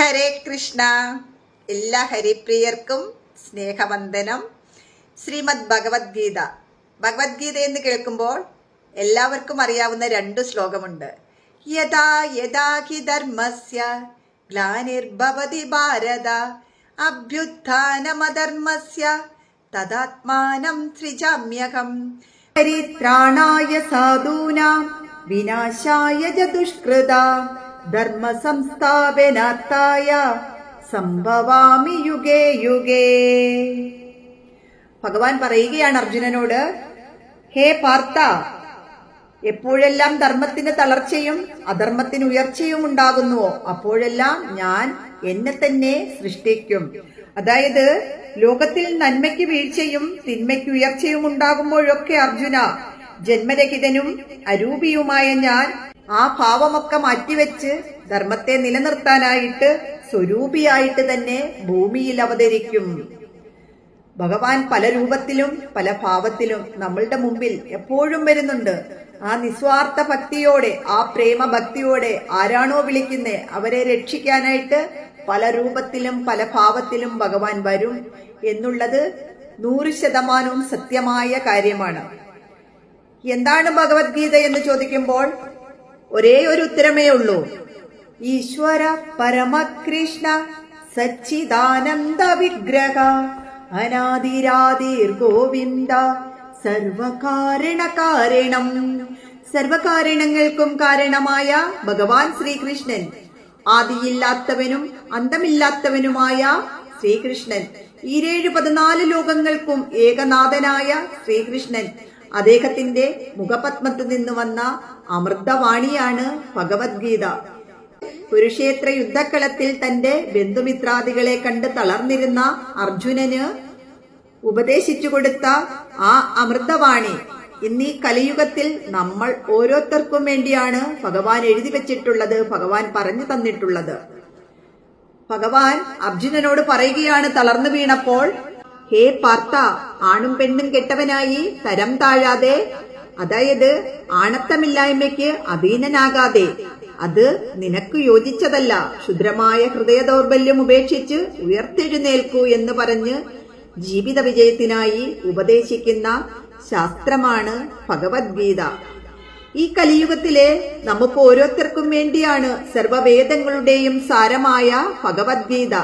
ഹരേ കൃഷ്ണ. എല്ലാ ഹരിപ്രിയർക്കും സ്നേഹവന്ദനം. ശ്രീമദ് ഭഗവത്ഗീത. ഭഗവത്ഗീത എന്ന് കേൾക്കുമ്പോൾ എല്ലാവർക്കും അറിയാവുന്ന രണ്ട് ശ്ലോകമുണ്ട്. യഥാ യഥാ ഹി ധർമ്മസ്യ ഗ്ലാനിർഭവതി ഭാരത അഭ്യുത്ഥാനമധർമ്മസ്യ തദാത്മാനം സൃജാമ്യഹം ഹരിത്രാണായ സാധൂനാം വിനാശായ ദുഷ്കൃതാ ധർമ്മ സംസ്ഥാപനാർത്ഥായ സംഭവാമി യുഗേ യുഗേ. ഭഗവാൻ പറയുകയാണ് അർജുനനോട് ഹേ പാർത്ത എപ്പോഴെല്ലാം ധർമ്മത്തിന് തളർച്ചയും അധർമ്മത്തിന് ഉയർച്ചയും ഉണ്ടാകുന്നുവോ അപ്പോഴെല്ലാം ഞാൻ എന്നെ തന്നെ സൃഷ്ടിക്കും. അതായത് ലോകത്തിൽ നന്മയ്ക്ക് വീഴ്ചയും തിന്മയ്ക്ക് ഉയർച്ചയും ഉണ്ടാകുമ്പോഴൊക്കെ അർജുന ജന്മരഹിതനും അരൂപിയുമായ ഞാൻ ആ ഭാവമൊക്കെ മാറ്റിവെച്ച് ധർമ്മത്തെ നിലനിർത്താനായിട്ട് സ്വരൂപിയായിട്ട് തന്നെ ഭൂമിയിൽ അവതരിക്കും. ഭഗവാൻ പല രൂപത്തിലും പല ഭാവത്തിലും നമ്മളുടെ മുമ്പിൽ എപ്പോഴും വരുന്നുണ്ട്. ആ നിസ്വാർത്ഥ ഭക്തിയോടെ ആ പ്രേമ ഭക്തിയോടെ ആരാണോ വിളിക്കുന്നേ അവരെ രക്ഷിക്കാനായിട്ട് പല രൂപത്തിലും പല ഭാവത്തിലും ഭഗവാൻ വരും എന്നുള്ളത് നൂറ് ശതമാനവും സത്യമായ കാര്യമാണ്. എന്താണ് ഭഗവത്ഗീത എന്ന് ചോദിക്കുമ്പോൾ ഒരേ ഒരു ഉത്തരമേ ഉള്ളൂ. ഈശ്വര പരമകൃഷ്ണ സച്ചിദാനന്ദ വിഗ്രഹ അനാദിരാതിർ ഗോവിന്ദ സർവകാരണ കാരണം. സർവകാരണങ്ങൾക്കും കാരണമായ ഭഗവാൻ ശ്രീകൃഷ്ണൻ. ആദിയില്ലാത്തവനും അന്തമില്ലാത്തവനുമായ ശ്രീകൃഷ്ണൻ. ഈരേഴ് പതിനാല് ലോകങ്ങൾക്കും ഏകനാഥനായ ശ്രീകൃഷ്ണൻ. അദ്ദേഹത്തിന്റെ മുഖപത്മത്തു നിന്ന് വന്ന അമൃതവാണിയാണ് ഭഗവത്ഗീത. കുരുക്ഷേത്ര യുദ്ധക്കളത്തിൽ തന്റെ ബന്ധുമിത്രാദികളെ കണ്ട് തളർന്നിരുന്ന അർജുനന് ഉപദേശിച്ചു കൊടുത്ത ആ അമൃതവാണി ഇന്നീ കലിയുഗത്തിൽ നമ്മൾ ഓരോരുത്തർക്കും വേണ്ടിയാണ് ഭഗവാൻ എഴുതി വെച്ചിട്ടുള്ളത് ഭഗവാൻ പറഞ്ഞു തന്നിട്ടുള്ളത്. ഭഗവാൻ അർജുനനോട് പറയുകയാണ് തളർന്നു വീണപ്പോൾ ഹേ പാർത്ത ആണും പെണ്ണും കെട്ടവനായി തരം താഴാതെ. അതായത് ആണത്തമില്ലായ്മയ്ക്ക് അധീനനാകാതെ. അത് നിനക്ക് യോജിച്ചതല്ല. ക്ഷുദ്രമായ ഹൃദയ ദൗർബല്യം ഉപേക്ഷിച്ച് ഉയർത്തെഴുന്നേൽക്കൂ എന്ന് പറഞ്ഞ് ജീവിത വിജയത്തിനായി ഉപദേശിക്കുന്ന ശാസ്ത്രമാണ് ഭഗവത്ഗീത. ഈ കലിയുഗത്തിലെ നമുക്ക് ഓരോരുത്തർക്കും വേണ്ടിയാണ് സർവവേദങ്ങളുടെയും സാരമായ ഭഗവത്ഗീത.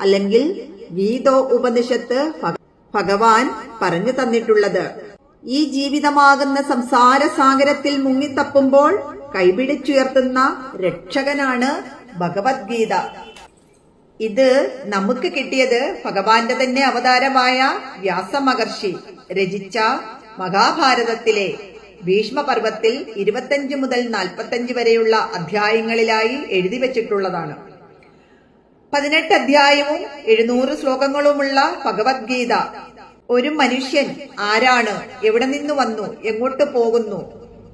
അല്ലെങ്കിൽ ഗീതോ ഉപനിഷത്ത് ഭഗ- ഭഗവാൻ പറഞ്ഞു തന്നിട്ടുള്ളത്. ഈ ജീവിതമാകുന്ന സംസാര സാഗരത്തിൽ മുങ്ങിത്തപ്പുമ്പോൾ കൈപിടിച്ചുയർത്തുന്ന രക്ഷകനാണ് ഭഗവത്ഗീത. ഇത് നമുക്ക് കിട്ടിയത് ഭഗവാന്റെ തന്നെ അവതാരമായ വ്യാസമഹർഷി രചിച്ച മഹാഭാരതത്തിലെ ഭീഷ്മപർവത്തിൽ ഇരുപത്തഞ്ച് മുതൽ നാൽപ്പത്തഞ്ച് വരെയുള്ള അധ്യായങ്ങളിലായി എഴുതി വച്ചിട്ടുള്ളതാണ്. പതിനെട്ട് അധ്യായവും എഴുന്നൂറ് ശ്ലോകങ്ങളുമുള്ള ഭഗവത്ഗീത. ഒരു മനുഷ്യൻ ആരാണ്? എവിടെ നിന്ന് വന്നു? എങ്ങോട്ട് പോകുന്നു?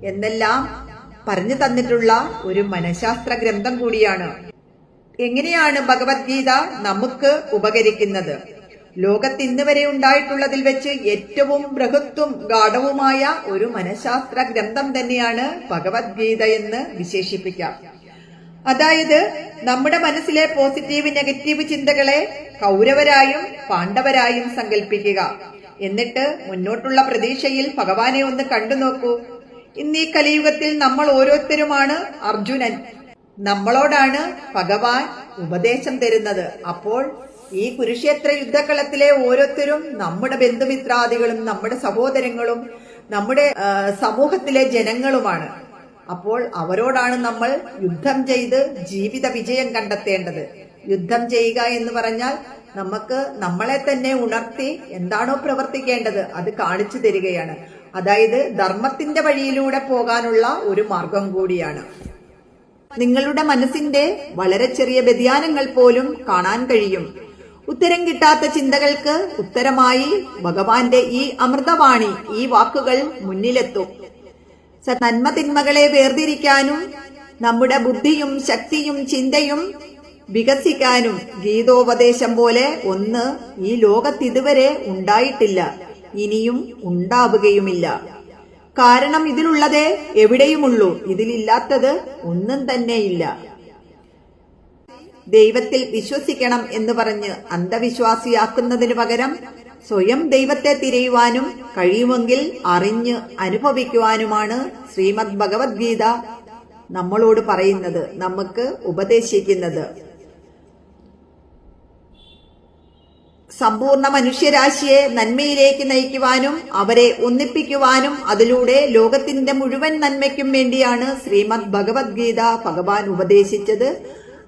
എന്നെല്ലാം പറഞ്ഞു തന്നിട്ടുള്ള ഒരു മനഃശാസ്ത്ര ഗ്രന്ഥം കൂടിയാണ്. എങ്ങനെയാണ് ഭഗവത്ഗീത നമുക്ക് ഉപകരിക്കുന്നത്? ലോകത്ത് ഇന്ന് വരെ ഉണ്ടായിട്ടുള്ളതിൽ വെച്ച് ഏറ്റവും ബൃഹത്വം ഗാഠവുമായ ഒരു മനഃശാസ്ത്ര ഗ്രന്ഥം തന്നെയാണ് ഭഗവത്ഗീത എന്ന് വിശേഷിപ്പിക്കാം. അതായത് നമ്മുടെ മനസ്സിലെ പോസിറ്റീവ് നെഗറ്റീവ് ചിന്തകളെ കൗരവരായും പാണ്ഡവരായും സങ്കല്പിക്കുക എന്നിട്ട് മുന്നോട്ടുള്ള പ്രതീക്ഷയിൽ ഭഗവാനെ ഒന്ന് കണ്ടു നോക്കൂ. ഇന്ന് ഈ കലിയുഗത്തിൽ നമ്മൾ ഓരോരുത്തരുമാണ് അർജുനൻ. നമ്മളോടാണ് ഭഗവാൻ ഉപദേശം തരുന്നത്. അപ്പോൾ ഈ കുരുക്ഷേത്ര യുദ്ധക്കളത്തിലെ ഓരോരുത്തരും നമ്മുടെ ബന്ധുമിത്രാദികളും നമ്മുടെ സഹോദരങ്ങളും നമ്മുടെ സമൂഹത്തിലെ ജനങ്ങളുമാണ്. അപ്പോൾ അവരോടാണ് നമ്മൾ യുദ്ധം ചെയ്ത് ജീവിത വിജയം കണ്ടെത്തേണ്ടത്. യുദ്ധം ചെയ്യുക എന്ന് പറഞ്ഞാൽ നമുക്ക് നമ്മളെ തന്നെ ഉണർത്തി എന്താണോ പ്രവർത്തിക്കേണ്ടത് അത് കാണിച്ചു തരികയാണ്. അതായത് ധർമ്മത്തിന്റെ വഴിയിലൂടെ പോകാനുള്ള ഒരു മാർഗം കൂടിയാണ്. നിങ്ങളുടെ മനസ്സിന്റെ വളരെ ചെറിയ വ്യതിയാനങ്ങൾ പോലും കാണാൻ കഴിയും. ഉത്തരം കിട്ടാത്ത ചിന്തകൾക്ക് ഉത്തരമായി ഭഗവാന്റെ ഈ അമൃതവാണി ഈ വാക്കുകൾ മുന്നിലെത്തും. സ- നന്മ തിന്മകളെ വേർതിരിക്കാനും നമ്മുടെ ബുദ്ധിയും ശക്തിയും ചിന്തയും വികസിക്കാനും ഗീതോപദേശം പോലെ ഒന്ന് ഈ ലോകത്ത് ഇതുവരെ ഉണ്ടായിട്ടില്ല ഇനിയും ഉണ്ടാവുകയുമില്ല. കാരണം ഇതിലുള്ളതേ എവിടെയുമുള്ളൂ ഇതിലില്ലാത്തത് ഒന്നും തന്നെയില്ല. ദൈവത്തിൽ വിശ്വസിക്കണം എന്ന് പറഞ്ഞ് അന്ധവിശ്വാസിയാക്കുന്നതിനു പകരം സ്വയം ദൈവത്തെ തിരയുവാനും കഴിയുമെങ്കിൽ അറിഞ്ഞ് അനുഭവിക്കുവാനുമാണ് ശ്രീമദ് ഭഗവത്ഗീത നമ്മളോട് പറയുന്നത് നമുക്ക് ഉപദേശിക്കുന്നത്. സമ്പൂർണ മനുഷ്യരാശിയെ നന്മയിലേക്ക് നയിക്കുവാനും അവരെ ഒന്നിപ്പിക്കുവാനും അതിലൂടെ ലോകത്തിന്റെ മുഴുവൻ നന്മയ്ക്കും വേണ്ടിയാണ് ശ്രീമദ് ഭഗവത്ഗീത ഭഗവാൻ ഉപദേശിച്ചത്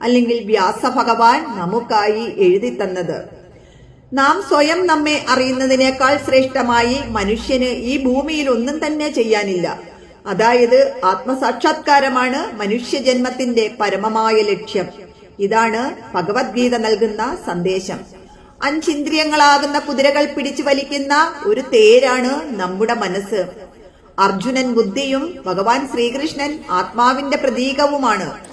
അല്ലെങ്കിൽ വ്യാസ ഭഗവാൻ നമുക്കായി എഴുതി തന്നത് നാം സ്വയം നമ്മെ അറിയുന്നതിനേക്കാൾ ശ്രേഷ്ഠമായി മനുഷ്യന് ഈ ഭൂമിയിൽ ഒന്നും തന്നെ ചെയ്യാനില്ല. അതായത് ആത്മസാക്ഷാത്കാരമാണ് മനുഷ്യജന്മത്തിന്റെ പരമമായ ലക്ഷ്യം. ഇതാണ് ഭഗവത്ഗീത നൽകുന്ന സന്ദേശം. അഞ്ചിന്ദ്രിയങ്ങളാകുന്ന കുതിരകൾ പിടിച്ചു വലിക്കുന്ന ഒരു തേരാണ് നമ്മുടെ മനസ്സ്. അർജുനൻ ബുദ്ധിയും ഭഗവാൻ ശ്രീകൃഷ്ണൻ ആത്മാവിന്റെ പ്രതീകവുമാണ്.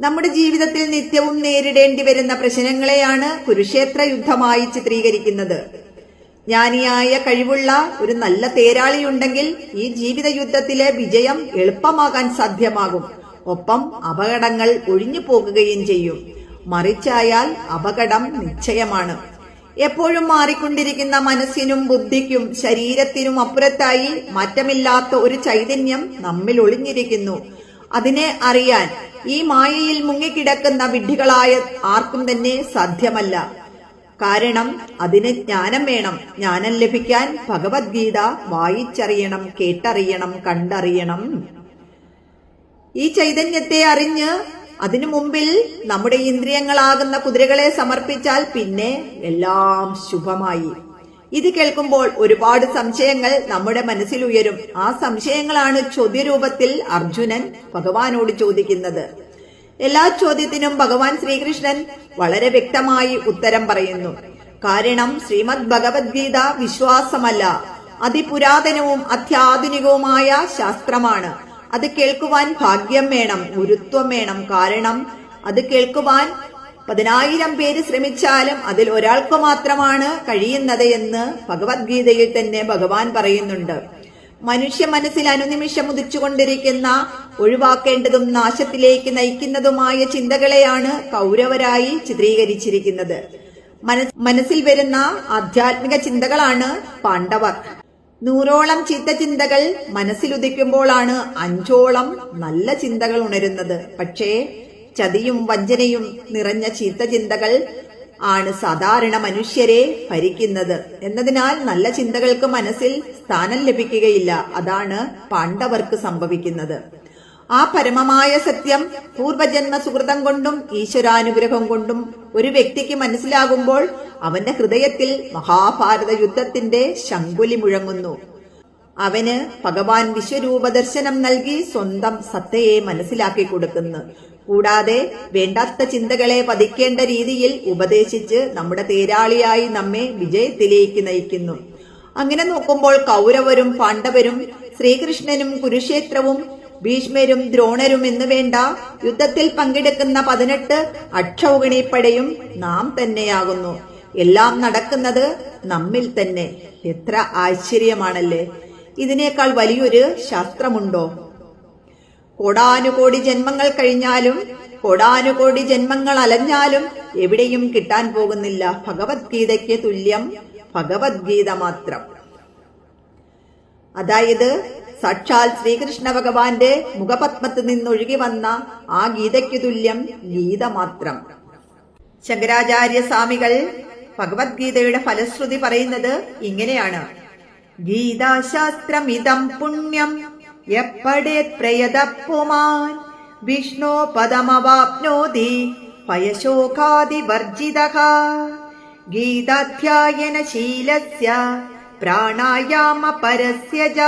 നമ്മുടെ ജീവിതത്തിൽ നിത്യവും നേരിടേണ്ടി വരുന്ന പ്രശ്നങ്ങളെയാണ് കുരുക്ഷേത്ര യുദ്ധമായി ചിത്രീകരിക്കുന്നത്. ജ്ഞാനിയായ കഴിവുള്ള ഒരു നല്ല തേരാളിയുണ്ടെങ്കിൽ ഈ ജീവിത യുദ്ധത്തിലെ വിജയം എളുപ്പമാകാൻ സാധ്യമാകും. ഒപ്പം അപകടങ്ങൾ ഒഴിഞ്ഞു പോകുകയും ചെയ്യും. മറിച്ചായാൽ അപകടം നിശ്ചയമാണ്. എപ്പോഴും മാറിക്കൊണ്ടിരിക്കുന്ന മനസ്സിനും ബുദ്ധിക്കും ശരീരത്തിനും അപ്പുറത്തായി മാറ്റമില്ലാത്ത ഒരു ചൈതന്യം നമ്മിൽ ഒളിഞ്ഞിരിക്കുന്നു. അതിനെ അറിയാൻ ഈ മായയിൽ മുങ്ങിക്കിടക്കുന്ന വിഡ്ഢികളായ ആർക്കും തന്നെ സാധ്യമല്ല. കാരണം അതിന് ജ്ഞാനം വേണം ജ്ഞാനം ലഭിക്കാൻ ഭഗവത്ഗീത വായിച്ചറിയണം കേട്ടറിയണം കണ്ടറിയണം. ഈ ചൈതന്യത്തെ അറിഞ്ഞ് അതിനു മുമ്പിൽ നമ്മുടെ ഇന്ദ്രിയങ്ങളാകുന്ന കുതിരകളെ സമർപ്പിച്ചാൽ പിന്നെ എല്ലാം ശുഭമായി. ഇത് കേൾക്കുമ്പോൾ ഒരുപാട് സംശയങ്ങൾ നമ്മുടെ മനസ്സിൽ ഉയരും. ആ സംശയങ്ങളാണ് ചോദ്യരൂപത്തിൽ അർജുനൻ ഭഗവാനോട് ചോദിക്കുന്നത്. എല്ലാ ചോദ്യത്തിനും ഭഗവാൻ ശ്രീകൃഷ്ണൻ വളരെ വ്യക്തമായി ഉത്തരം പറയുന്നു. കാരണം ശ്രീമദ് ഭഗവത്ഗീത വിശ്വാസമല്ല. അതിപുരാതനവും അത്യാധുനികവുമായ ശാസ്ത്രമാണ്. അത് കേൾക്കുവാൻ ഭാഗ്യം വേണം ഗുരുത്വം വേണം. കാരണം അത് കേൾക്കുവാൻ പതിനായിരം പേര് ശ്രമിച്ചാലും അതിൽ ഒരാൾക്ക് മാത്രമാണ് കഴിയുന്നത് എന്ന് ഭഗവത്ഗീതയിൽ തന്നെ ഭഗവാൻ പറയുന്നുണ്ട്. മനുഷ്യ മനസ്സിൽ അനുനിമിഷം ഉദിച്ചുകൊണ്ടിരിക്കുന്ന ഒഴിവാക്കേണ്ടതും നാശത്തിലേക്ക് നയിക്കുന്നതുമായ ചിന്തകളെയാണ് കൗരവരായി ചിത്രീകരിച്ചിരിക്കുന്നത്. മനസ് മനസ്സിൽ വരുന്ന ആധ്യാത്മിക ചിന്തകളാണ് പാണ്ഡവർ. നൂറോളം ചീത്ത ചിന്തകൾ മനസ്സിലുദിക്കുമ്പോഴാണ് അഞ്ചോളം നല്ല ചിന്തകൾ ഉണരുന്നത്. പക്ഷേ ചതിയും വഞ്ചനയും നിറഞ്ഞ ചീത്തചിന്തകൾ ആണ് സാധാരണ മനുഷ്യരെ ഭരിക്കുന്നത്. എന്നതിനാൽ നല്ല ചിന്തകൾക്ക് മനസ്സിൽ സ്ഥാനം ലഭിക്കുകയില്ല. അതാണ് പാണ്ഡവർക്ക് സംഭവിക്കുന്നത്. ആ പരമമായ സത്യം പൂർവജന്മ സുഹൃതം കൊണ്ടും ഈശ്വരാനുഗ്രഹം കൊണ്ടും ഒരു വ്യക്തിക്ക് മനസ്സിലാകുമ്പോൾ അവന്റെ ഹൃദയത്തിൽ മഹാഭാരത യുദ്ധത്തിന്റെ ശങ്കുലി മുഴങ്ങുന്നു. അവന് ഭഗവാൻ വിശ്വരൂപ ദർശനം നൽകി സ്വന്തം സത്തയെ മനസ്സിലാക്കി കൊടുക്കുന്നു. കൂടാതെ വേണ്ടാത്ത ചിന്തകളെ പതിക്കേണ്ട രീതിയിൽ ഉപദേശിച്ച് നമ്മുടെ തേരാളിയായി നമ്മെ വിജയത്തിലേക്ക് നയിക്കുന്നു. അങ്ങനെ നോക്കുമ്പോൾ കൗരവരും പാണ്ഡവരും ശ്രീകൃഷ്ണനും കുരുക്ഷേത്രവും ഭീഷ്മരും ദ്രോണരും എന്ന് വേണ്ട യുദ്ധത്തിൽ പങ്കെടുക്കുന്ന പതിനെട്ട് അക്ഷൗഗണിപ്പടയും നാം തന്നെയാകുന്നു. എല്ലാം നടക്കുന്നത് നമ്മിൽ തന്നെ. എത്ര ആശ്ചര്യമാണല്ലേ? ഇതിനേക്കാൾ വലിയൊരു ശാസ്ത്രമുണ്ടോ? കോടാനുകോടി ജന്മങ്ങൾ കഴിഞ്ഞാലും കോടാനുകോടി ജന്മങ്ങൾ അലഞ്ഞാലും എവിടെയും കിട്ടാൻ പോകുന്നില്ല ഭഗവത്ഗീതയ്ക്ക് തുല്യം ഭഗവത്ഗീത മാത്രം. അതായത് സാക്ഷാൽ ശ്രീകൃഷ്ണ ഭഗവാന്റെ മുഖപത്മത്തിൽ നിന്നൊഴുകി വന്ന ആ ഗീതയ്ക്ക് തുല്യം ഗീത മാത്രം. ശങ്കരാചാര്യ സ്വാമികൾ ഭഗവത്ഗീതയുടെ ഫലശ്രുതി പറയുന്നത് ഇങ്ങനെയാണ്. ഗീതാശാസ്ത്രമിതം പുണ്യം. എപ്പടേത് പ്രയതപ്പുമാൻ? വിഷ്ണോ പദമവാപ്നോതി പയശോകാദിവർജിത. ഗീതാധ്യായന ശീലസ്യ പ്രാണായാമ പരസ്യ ച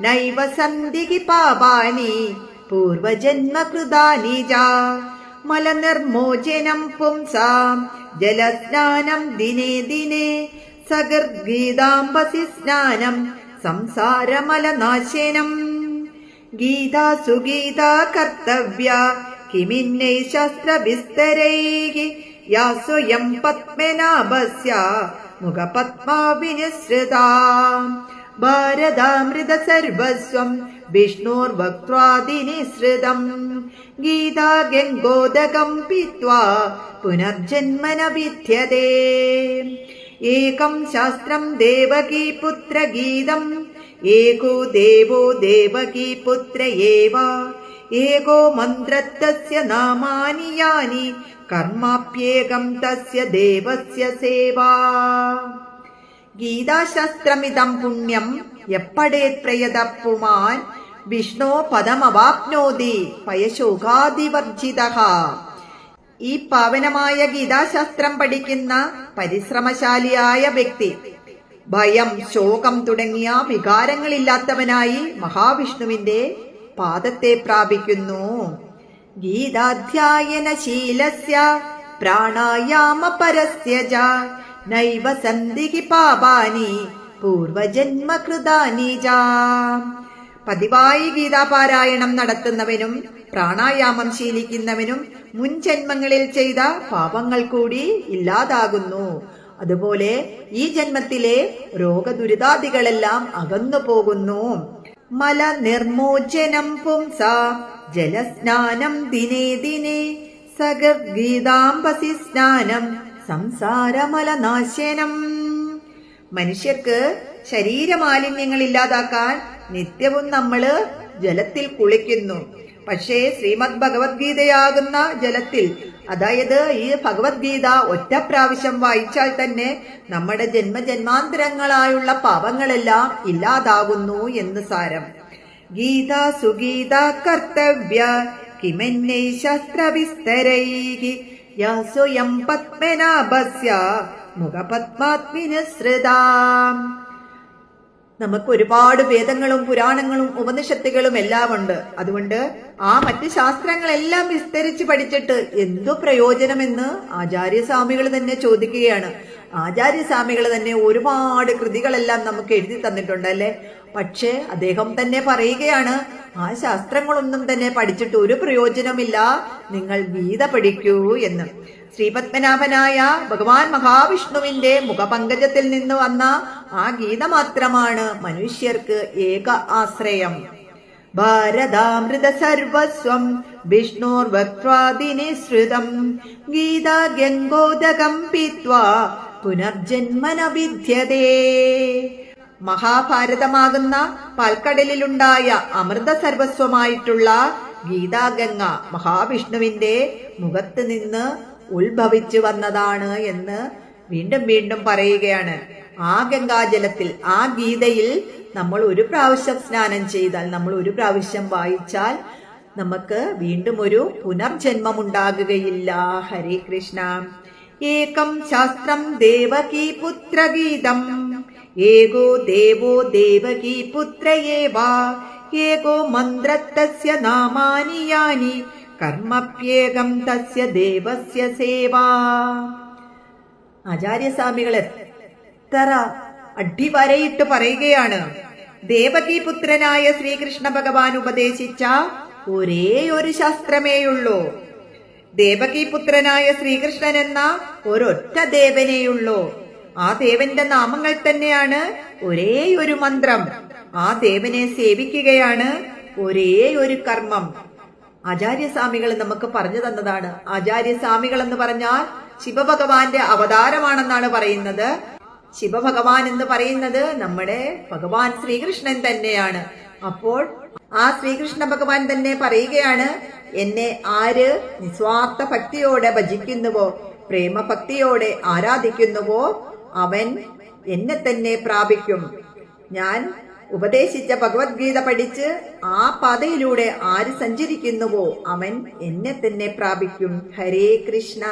നൈവ സന്ധികി പാപാനി പൂർവജന്മകൃതാനി ച മലനിർമോചനം പുംസാം. ജലസ്നാനം ദിനേ ദിനേ സഗർഗീതാംബസി സ്നാനം സംസാരമലനാശനം ഗീതാസു ഗീതാ കർത്തവ്യ കിമിന്നൈ ശസ്ത്രവിസ്തരൈः യാ സ്വയം പത്മനാഭസ്യ മുഖപത്മാ വിനിസൃതാ ഭാരതാമൃത സർവസ്വം विष्णोर्वक्त्रादिनिःसृतम् गीता गङ्गोदकम् पीत्वा पुनर्जन्मन विद्यते एकम् शास्त्रम् देवकी पुत्रगीतम् एको देवो देवकी पुत्र एव एको मन्त्रस्तस्य नामानि यानि कर्माप्येकम् तस्य देवस्य सेवा ഗീതാശാസ്ത്രമിതം പുണ്യം എപ്പടേത് പ്രയതപ്പുമാൻ വിഷ്ണു പദമവാപ്നോതി പയശോകാദിവർജിത ഈ പാവനമായ ഗീതാശാസ്ത്രം പഠിക്കുന്ന പരിശ്രമശാലിയായ വ്യക്തി. ഭയം ശോകം തുടങ്ങിയ വികാരങ്ങളില്ലാത്തവനായി മഹാവിഷ്ണുവിന്റെ പാദത്തെ പ്രാപിക്കുന്നു. ഗീതാധ്യായനശീലസ്യ പ്രാണായാമപരസ്യ ച നൈവ സന്ധി പാപാനി പൂർവജന്മകൃതാനി ച പതിവായി ഗീതാപാരായണം നടത്തുന്നവനും പ്രാണായാമം ശീലിക്കുന്നവനും മുൻ ജന്മങ്ങളിൽ ചെയ്ത പാപങ്ങൾ കൂടി ഇല്ലാതാകുന്നു. അതുപോലെ ഈ ജന്മത്തിലെ രോഗദുരിതാദികളെല്ലാം അകന്നു പോകുന്നു. മല നിർമോചനം പുംസ ജലസ്നാനം ദിനേ ദിനേ സഗീതാംബസി സ്നാനം സംസാരമലനാശനം. മനുഷ്യർക്ക് ശരീരമാലിന്യങ്ങൾ ഇല്ലാതാക്കാൻ നിത്യവും നമ്മൾ ജലത്തിൽ കുളിക്കുന്നു. പക്ഷേ ശ്രീമദ് ഭഗവത്ഗീതയാകുന്ന ജലത്തിൽ അതായത് ഈ ഭഗവത്ഗീത ഒറ്റ പ്രാവശ്യം വായിച്ചാൽ തന്നെ നമ്മുടെ ജന്മജന്മാന്തരങ്ങളായുള്ള പാപങ്ങളെല്ലാം ഇല്ലാതാകുന്നു എന്ന് സാരം. ഗീത സുഗീത കർത്തവ്യ കിമന്യൈ ശസ്ത്രവിസ്തരൈः യാ പത്മനാഭസ്യ മുഖപത്മാത്മിനസൃതാം നമുക്ക് ഒരുപാട് വേദങ്ങളും പുരാണങ്ങളും ഉപനിഷത്തുകളും എല്ലാം ഉണ്ട്. അതുകൊണ്ട് ആ മറ്റ് ശാസ്ത്രങ്ങളെല്ലാം വിസ്തരിച്ച് പഠിച്ചിട്ട് എന്തു പ്രയോജനമെന്ന് ആചാര്യസ്വാമികൾ തന്നെ ചോദിക്കുകയാണ്. ആചാര്യസ്വാമികൾ തന്നെ ഒരുപാട് കൃതികളെല്ലാം നമുക്ക് എഴുതി തന്നിട്ടുണ്ട് അല്ലേ? പക്ഷേ അദ്ദേഹം തന്നെ പറയുകയാണ് ആ ശാസ്ത്രങ്ങളൊന്നും തന്നെ പഠിച്ചിട്ട് ഒരു പ്രയോജനമില്ല നിങ്ങൾ ഗീത പഠിക്കൂ എന്ന്. ശ്രീപത്മനാഭനായ ഭഗവാൻ മഹാവിഷ്ണുവിന്റെ മുഖപങ്കജത്തിൽ നിന്ന് വന്ന ആ ഗീത മാത്രമാണ് മനുഷ്യർക്ക് ഏക ആശ്രയം. ഭാരതാമൃത സർവസ്വം വിഷ്ണോർവക്വാദിനിശ്രുതം ഗീത ഗംഗോദകം പീത്വാ പുനർജന്മന വിദ്യതേ മഹാഭാരതമാകുന്ന പാൽക്കടലിലുണ്ടായ അമൃത സർവസ്വമായിട്ടുള്ള ഗീതാഗംഗ മഹാവിഷ്ണുവിന്റെ മുഖത്ത് നിന്ന് ഉത്ഭവിച്ചു വന്നതാണ് എന്ന് വീണ്ടും വീണ്ടും പറയുകയാണ്. ആ ഗംഗാജലത്തിൽ ആ ഗീതയിൽ നമ്മൾ ഒരു പ്രാവശ്യം സ്നാനം ചെയ്താൽ നമ്മൾ ഒരു പ്രാവശ്യം വായിച്ചാൽ നമുക്ക് വീണ്ടും ഒരു പുനർജന്മം ഉണ്ടാകുകയില്ല. ഹരേ കൃഷ്ണ. ഏകം ശാസ്ത്രം ദേവകീ പുത്രഗീതം. ഏകോ ദേവോ ദേവകീ പുത്രയേവാ. ഏകോ മന്ത്രത്തസ്യ നാമാനി യാനി കർമ്മപ്യേകം തസ്യ ദേവസ്യ സേവാ. ആചാര്യസ്വാമികൾ എത്ര അടിവരയിട്ട് പറയുകയാണ്. ദേവകി പുത്രനായ ശ്രീകൃഷ്ണ ഭഗവാൻ ഉപദേശിച്ച ഒരേ ഒരു ശാസ്ത്രമേയുള്ളൂ. ദേവകി പുത്രനായ ശ്രീകൃഷ്ണൻ എന്ന ഒരൊറ്റ ദേവനെയുള്ളൂ. ആ ദേവന്റെ നാമങ്ങൾ തന്നെയാണ് ഒരേ ഒരു മന്ത്രം. ആ ദേവനെ സേവിക്കുകയാണ് ഒരേ ഒരു കർമ്മം. ആചാര്യസ്വാമികൾ നമുക്ക് പറഞ്ഞു തന്നതാണ്. ആചാര്യസ്വാമികൾ എന്ന് പറഞ്ഞാൽ ശിവഭഗവാന്റെ അവതാരമാണെന്നാണ് പറയുന്നത്. ശിവഭഗവാൻ എന്ന് പറയുന്നത് നമ്മുടെ ഭഗവാൻ ശ്രീകൃഷ്ണൻ തന്നെയാണ്. അപ്പോൾ ആ ശ്രീകൃഷ്ണ ഭഗവാൻ തന്നെ പറയുകയാണ് എന്നെ ആര് നിസ്വാർത്ഥ ഭക്തിയോടെ ഭജിക്കുന്നുവോ പ്രേമഭക്തിയോടെ ആരാധിക്കുന്നുവോ അവൻ എന്നെ തന്നെ പ്രാപിക്കും. ഞാൻ ഉപദേശിച്ച ഭഗവത്ഗീത പഠിച്ച് ആ പാതയിലൂടെ ആര് സഞ്ചരിക്കുന്നുവോ അവൻ എന്നെ തന്നെ പ്രാപിക്കും. ഹരേ കൃഷ്ണ.